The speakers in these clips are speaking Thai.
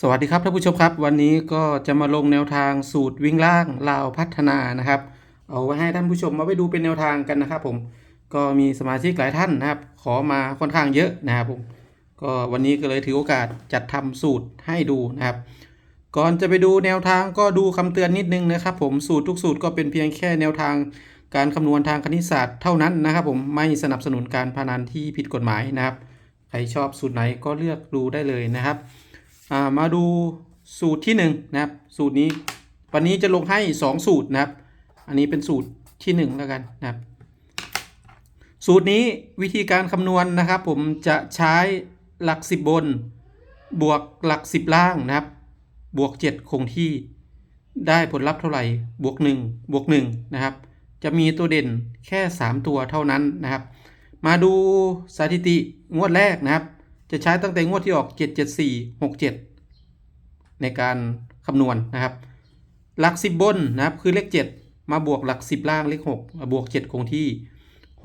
สวัสดีครับท่านผู้ชมครับ วันนี้ก็จะมาลงแนวทางสูตรวิ่งล่างลาวพัฒนานะครับ เอาไว้ให้ท่านผู้ชมมาไปดูเป็นแนวทางกันนะครับ ผมก็มีสมาชิกหลายท่านนะครับ ขอมาค่อนข้างเยอะนะครับผมก็วันนี้ก็เลยถือโอกาสจัดทำสูตรให้ดูนะครับ ก่อนจะไปดูแนวทางก็ดูคำเตือนนิดนึงนะครับ ผมสูตรทุกสูตรก็เป็นเพียงแค่แนวทางการคำนวณทางคณิตศาสตร์เท่านั้นนะครับ ผมไม่สนับสนุนการพนันที่ผิดกฎหมายนะครับใครชอบสูตรไหนก็เลือกดูได้เลยนะครับ อ่ามาดูสูตรที่1นงนะครับ สูตรนี้วันนี้จะลงให้ 2 สูตรนะครับ อันนี้เป็นสูตรที่ 1 แล้วกันนะครับ สูตรนี้วิธีการคำนวณนะครับ ผมจะใช้หลัก 10 บน บวกหลัก 10 ล่างนะครับ บวก 7 คงที่ได้ผลลัพธ์เท่าไหร่บวก 1 บวก 1 นะครับ จะมีตัวเด่นแค่ 3 ตัวเท่านั้นนะครับ มาดูสถิติงวดแรกนะครับ จะใช้ตั้งแต่งวดที่ออก 774 67 ในการคำนวณนะครับ หลัก 10 บนนะครับคือเลข 7 มาบวกหลัก 10 ล่างเลข 6 บวก 7 คงที่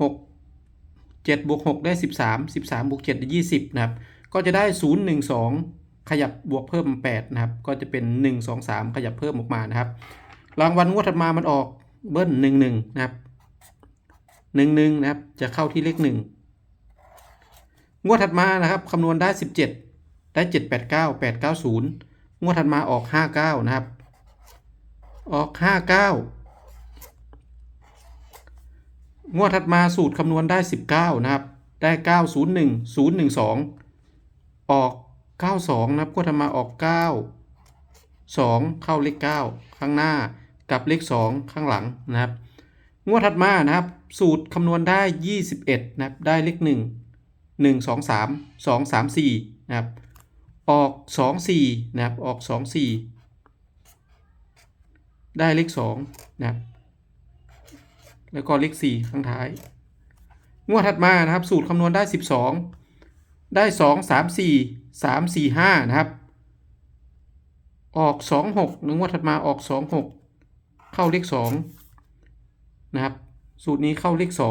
6 7บวก6ได้ 13 13บวก7ได้ 20 นะครับ ก็จะได้ 0 1 2 ขยับบวกเพิ่ม 8 นะครับ ก็จะเป็น 1 2 3 ขยับเพิ่มออกมานะครับ รางวัลงวดถัดมามันออกเบิ้ล 1 1 นะครับ 1 1 นะครับ จะเข้าที่เลข 1 งวดถัดมานะครับคำนวณได้ 17 ได้ 7 8 9 8 9 0 งวดถัดมาออก 59 นะครับ ออก 59 งวดถัดมาสูตรคำนวณได้ 19 นะครับ ได้ 901 012 ออก 92 นะครับงวดถัดมาออก 9 2 เข้าเลข 9 ข้างหน้ากับเลข 2 ข้างหลังนะครับ งวดถัดมานะครับ สูตรคำนวณได้ 21 นะครับ ได้เลข 1 1 2 3 2 3 4นะครับออก 2 4นะครับออก 2 4 ได้เลข2นะครับแล้วก็เลข4ข้างท้าย งวดถัดมานะครับสูตรคำนวณได้ 12 ได้ 2 3 4 3 4 5นะครับออก 2 6หนึ่งวดถัดมาออก 2 6 เข้าเลข2นะครับสูตรนี้เข้าเลข2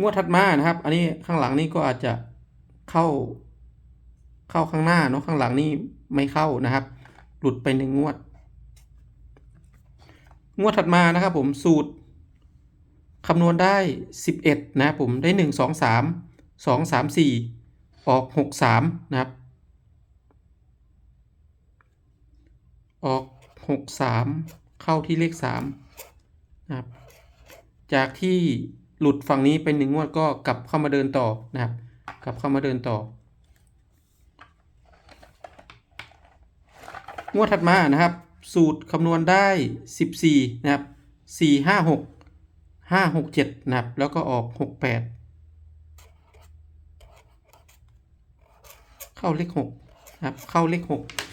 งวดถัดมานะครับ อันนี้ข้างหลังนี่ก็อาจจะเข้า เข้าข้างหน้าเนาะข้างหลังนี่ไม่เข้านะครับ หลุดไปหนึ่งงวด งวดถัดมานะครับ ผมสูตรคำนวณได้ 11 นะครับผมได้ 1 2 3 2 3 4 ออก 6 3 นะครับ ออก 6 3 เข้าที่เลข 3 นะครับ จากที่ หลุดฝั่งนี้เป็นหนึ่งงวดก็กลับเข้ามาเดินต่อนะครับ กลับเข้ามาเดินต่อ งวดถัดมานะครับ สูตรคำนวณได้ 14 นะครับ 4 5 6 5 6 7 นะครับ แล้วก็ออก 6 8 เข้าเลข6นะครับ เข้าเลข6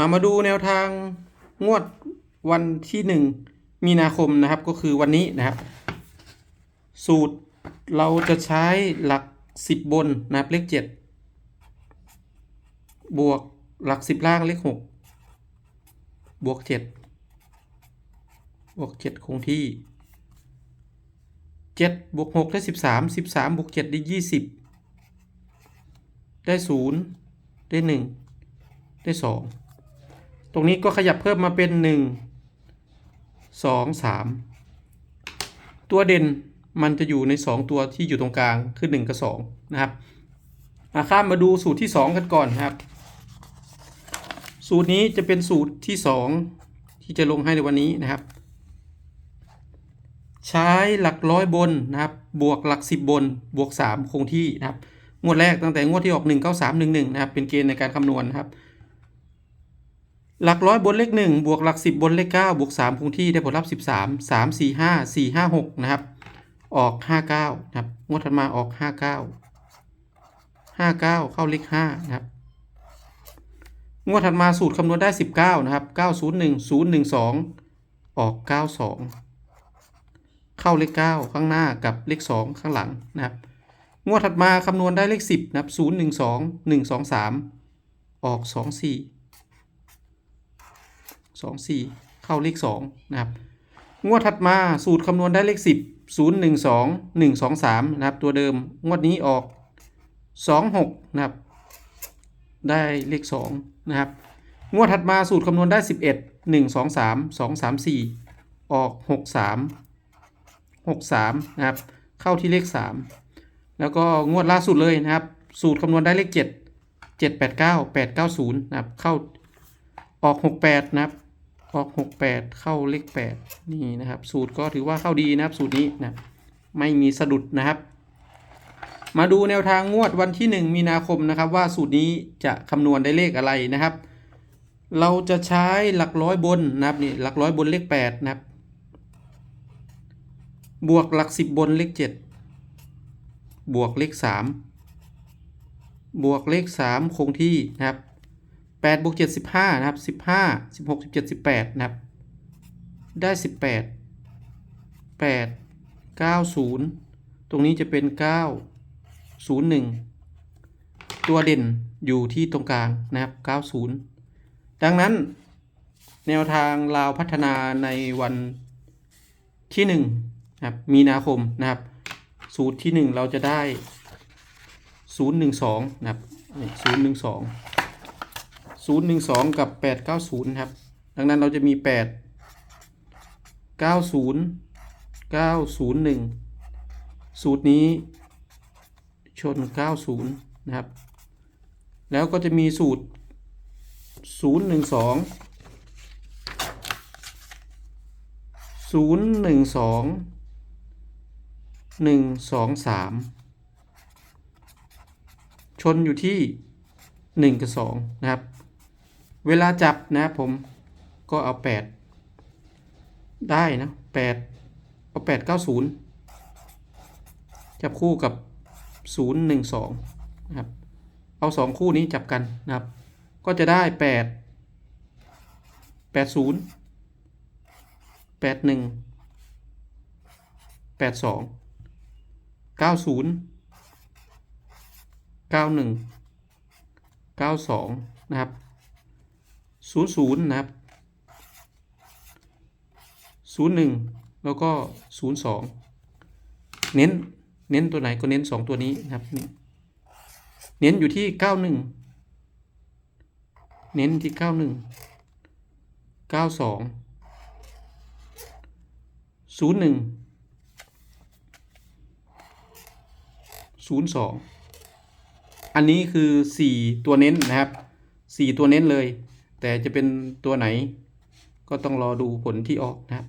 ามาดูแนวทางงวดวันที่หนึ่งมีนาคมนะครับก็คือวันนี้นะครับ สูตรเราจะใช้หลักสิบบนนะครับเลขเจ็ดบวกหลักสิบล่างเลขหกบวกเจ็ดบวกเจ็ดคงที่เจ็ดบวกหกได้สิบสามสิบสามบวกเจ็ดได้ยี่สิบได้ศูนย์ได้หนึ่งได้สอง ตรงนี้ก็ขยับเพิ่มมาเป็น 1 2 3 ตัวเด่นมันจะอยู่ใน 2 ตัวที่อยู่ตรงกลางคือ 1 กับ 2 นะครับมาข้ามมาดูสูตรที่ 2 กันก่อนนะครับ สูตรนี้จะเป็นสูตรที่ 2 ที่จะลงให้ในวันนี้นะครับ ใช้หลักร้อยบนนะครับ บวกหลัก 10 บนบวก 3 คงที่นะครับ งวดแรกตั้งแต่งวดที่ออก 1 9 3 1 1 นะครับ เป็นเกณฑ์ในการคำนวณนะครับ หลักร้อยบนเลขหนึ่งบวกหลักสิบบนเลขเก้าบวกสามคงที่ได้ผลลัพธ์สิบสามสามสี่ห้าสี่ห้าหกนะครับ ออกห้าเก้านะครับ งวดถัดมาออกห้าเก้าห้าเก้าเข้าเลขห้านะครับ งวดถัดมาสูตรคำนวณได้สิบเก้านะครับเก้าศูนย์หนึ่งศูนย์หนึ่งสองออกเก้าสองเข้าเลขเก้าข้างหน้ากับเลขสองข้างหลังนะครับ งวดถัดมาคำนวณได้เลขสิบนะครับศูนย์หนึ่งสองหนึ่งสองสามออกส องสี่สองสี่เข้าเลขสองนะครับงวดถัดมาสูตรคำนวณได้เลขสิบศูนย์หนึ่งสองหนึ่งสองสามนะครับตัวเดิมงวดนี้ออกสองหกนะครับได้เลขสองนะครับงวดถัดมาสูตรคำนวณได้สิบเอ็ดหนึ่งสองสามสองสามสี่ออกหกสามหกสามนะครับเข้าที่เลขสามแล้วก็งวดล่าสุดเลยนะครับ สูตรคำนวณได้เลขเจ็ดเจ็ดแปดเก้าแปดเก้าศูนย์นะครับเข้าออกหกแปดนะครับ ออกหกแปดเข้าเลขแปดนี่นะครับ สูตรก็ถือว่าเข้าดีนะครับ สูตรนี้นะไม่มีสะดุดนะครับ มาดูแนวทางงวดวันที่ 1 มีนาคมนะครับ ว่าสูตรนี้จะคำนวณได้เลขอะไรนะครับ เราจะใช้หลักร้อยบนนะครับนี่หลักร้อยบนเลข8นะครับ บวกหลักสิบบนเลข 7 บวกเลข 3 บวกเลข 3 คงที่นะครับ 8บวก7 15 นะครับ 15 16 17 18 นะครับ ได้ 18 8 90 ตรงนี้จะเป็น 9 01 ตัวเด่นอยู่ที่ตรงกลางนะครับ 90 ดังนั้น แนวทางลาวพัฒนาในวันที่1นะครับมีนาคมนะครับ สูตรที่ 1 เราจะได้ 012 นะครับนี่012 012 กับ 890นะครับ ดังนั้นเราจะมี 8 90 901 สูตรนี้ชน 90 นะครับ แล้วก็จะมีสูตร 012 012 123 ชนอยู่ที่ 1 กับ 2 นะครับ เวลาจับนะผมก็เอา 8 ได้นะ 8 เอา 8 90 จับคู่กับ 0 1 2นะครับ เอา 2 คู่นี้จับกันนะครับ ก็จะได้ 8 80 81 82 90 91 92 นะครับ 00นะครับ01แล้วก็02เน้นเน้นตัวไหนก็เน้น2ตัวนี้นะครับเน้นอยู่ที่91เน้นที่91 92 01 02อันนี้คือ4ตัวเน้นนะครับ4ตัวเน้นเลย แต่จะเป็นตัวไหน ก็ต้องรอดูผลที่ออกนะครับ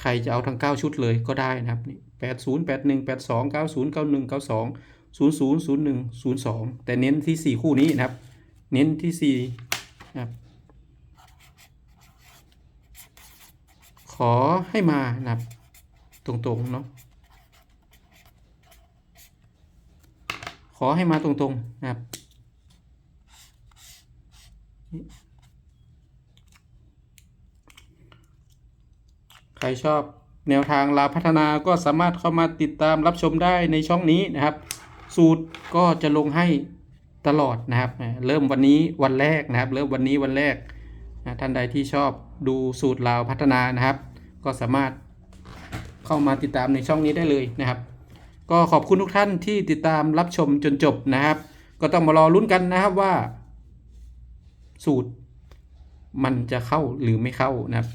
ใครจะเอาทั้ง 9 ชุดเลยก็ได้นะครับนี่แปดศูนย์แปดหนึ่งแปดสองเก้าศูนย์เก้าหนึ่งเก้าสองศูนย์ศูนย์ศูนย์หนึ่งศูนย์สองแต่เน้นที่สี่คู่นี้นะครับ เน้นที่สี่นะครับขอให้มานะครับตรงๆเนาะขอให้มาตรงๆนะครับ ใครชอบแนวทางลาพัฒนาก็สามารถเข้ามาติดตามรับชมได้ในช่องนี้นะครับ สูตรก็จะลงให้ตลอดนะครับ เริ่มวันนี้วันแรกนะครับ เริ่มวันนี้วันแรกนะท่านใดที่ชอบดูสูตรลาวพัฒนานะครับ ก็สามารถเข้ามาติดตามในช่องนี้ได้เลยนะครับ ก็ขอบคุณทุกท่านที่ติดตามรับชมจนจบนะครับ ก็ต้องมารอลุ้นกันนะครับว่า สูตร มันจะเข้าหรือไม่เข้านะครับ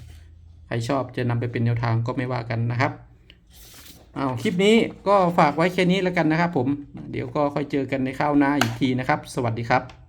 ใครชอบจะนำไปเป็นแนวทางก็ไม่ว่ากันนะครับเอาคลิปนี้ก็ฝากไว้แค่นี้แล้วกันนะครับผม เดี๋ยวก็ค่อยเจอกันในข้าวหน้าอีกทีนะครับ สวัสดีครับ